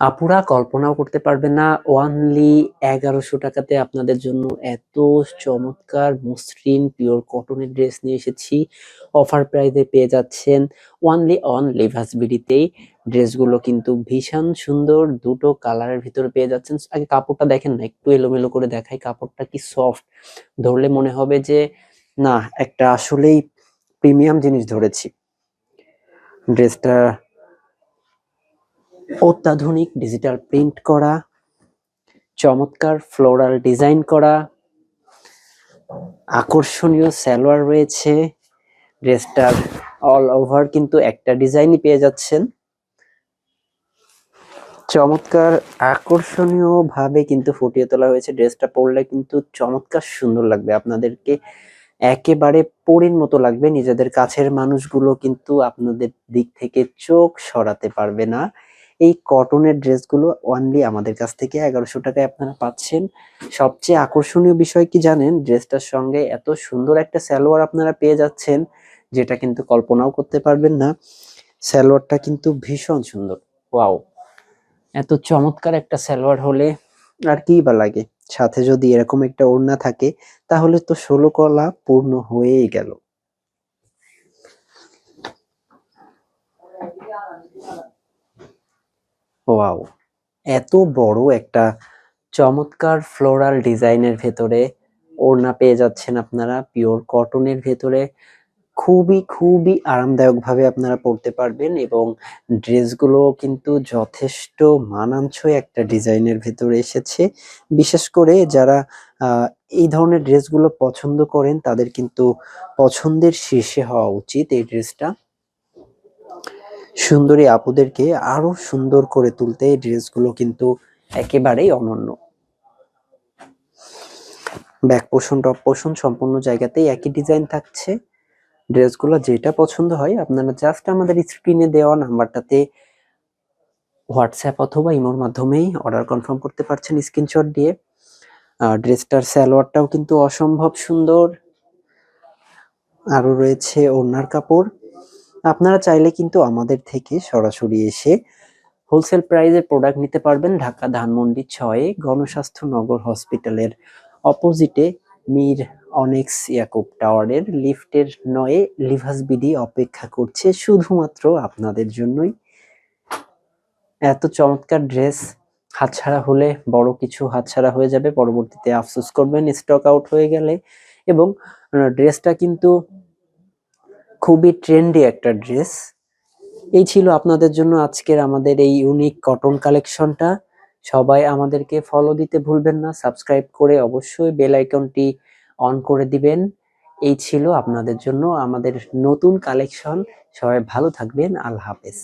আপুরা কল্পনাও করতে পারবে না ওয়ানলি এগারোশো টাকাতে আপনাদের জন্য এত চমৎকার, মসৃণ পিওর কটনের ড্রেস নিয়ে এসেছি। অফার প্রাইজে পেয়ে যাচ্ছেন ওয়ানলি অন লিভাস বিডিতেই ড্রেসগুলো কিন্তু ভীষণ সুন্দর, দুটো কালারের ভিতরে পেয়ে যাচ্ছেন। আগে কাপড়টা দেখেন না, একটু এলোমেলো করে দেখাই, কাপড়টা কি সফট ধরলে মনে হবে যে, না, একটা আসলেই প্রিমিয়াম জিনিস ধরেছি। ড্রেসটা অত্যাধুনিক ডিজিটাল প্রিন্ট করা, চমৎকার ফ্লোরাল ডিজাইন করা, আকর্ষণীয় সালোয়ার রয়েছে, ড্রেসটার অল ওভার কিন্তু একটা ডিজাইনই পেয়ে যাচ্ছেন। চমৎকার আকর্ষণীয় ভাবে কিন্তু ফুটিয়ে তোলা হয়েছে ড্রেসটা, পরলে কিন্তু চমৎকার সুন্দর লাগবে। আপনাদেরকে একেবারে পরীর মতো লাগবে, নিজেদের কাছের মানুষগুলো কিন্তু আপনাদের দিক থেকে চোখ সরাতে পারবে না। এই কটনের ড্রেসগুলো অনলি আমাদের কাছ থেকে এগারোশো টাকায় আপনারা পাচ্ছেন। সবচেয়ে আকর্ষণীয় বিষয় কি জানেন? ড্রেসটার সঙ্গে এত সুন্দর একটা সালোয়ার আপনারা পেয়ে যাচ্ছেন, যেটা কিন্তু কল্পনাও করতে পারবেন না। সালোয়ারটা কিন্তু ভীষণ সুন্দর। ওয়াও! এত চমৎকার একটা সালোয়ার হলে আর কি বা লাগে? সাথে যদি এরকম একটা ওড়না থাকে, তাহলে তো ষোলো কলা পূর্ণ হয়েই গেল। ওয়াও, এত বড় একটা চমৎকার ফ্লোরাল ডিজাইনের ভেতরে ওড়না পেয়ে যাচ্ছেন আপনারা, পিওর কটনের ভেতরে। খুবই খুবই আরামদায়কভাবে আপনারা পড়তে পারবেন এবং ড্রেসগুলো কিন্তু যথেষ্ট মানানসই একটা ডিজাইনের ভেতরে এসেছে। বিশেষ করে যারা এই ধরনের ড্রেসগুলো পছন্দ করেন তাদের কিন্তু পছন্দের শীর্ষে হওয়া উচিত এই ড্রেসটা। সুন্দরী আপুদেরকে আরও সুন্দর করে তুলতে এই ড্রেসগুলো কিন্তু একেবারেই অনন্য। ব্যাক পোষণ, টপ পোষণ সম্পূর্ণ জায়গাতেই একই ডিজাইন থাকছে। ড্রেসগুলো যেটা পছন্দ হয় আপনারা জাস্ট আমাদের স্ক্রিনে দেওয়া নাম্বারটাতে হোয়াটসঅ্যাপ অথবা ইমোর মাধ্যমেই অর্ডার কনফার্ম করতে পারছেন স্ক্রিনশট দিয়ে। ড্রেসটার সালোয়ারটাও কিন্তু অসম্ভব সুন্দর। আরও রয়েছে ওড়নার কাপড়। আপনারা চাইলে কিন্তু আমাদের থেকে সরাসরি এসে হোলসেল প্রাইজে প্রোডাক্ট নিতে পারবেন ঢাকা ধানমন্ডি ছয়ে গণস্বাস্থ্য নগর হসপিটালের অপোজিটে মীর অনেক্স ইয়াকুব টাওয়ারের লিফটের নয়ে লিভাস বিডি অপেক্ষা করছে শুধুমাত্র আপনাদের জন্যই। এত চমৎকার ড্রেস হাতছাড়া হলে বড় কিছু হাতছাড়া হয়ে যাবে, পরবর্তীতে আফসোস করবেন স্টক আউট হয়ে গেলে। এবং ড্রেসটা কিন্তু খুবই ট্রেন্ডি একটা ড্রেস। এই ছিল আপনাদের জন্য আজকের আমাদের এই ইউনিক কটন কালেকশনটা সবাই আমাদেরকে ফলো দিতে ভুলবেন না সাবস্ক্রাইব করে অবশ্যই বেল আইকনটি অন করে দিবেন। এই ছিল আপনাদের জন্য আমাদের নতুন কালেকশন সবাই ভালো থাকবেন, আল্লাহ হাফেজ।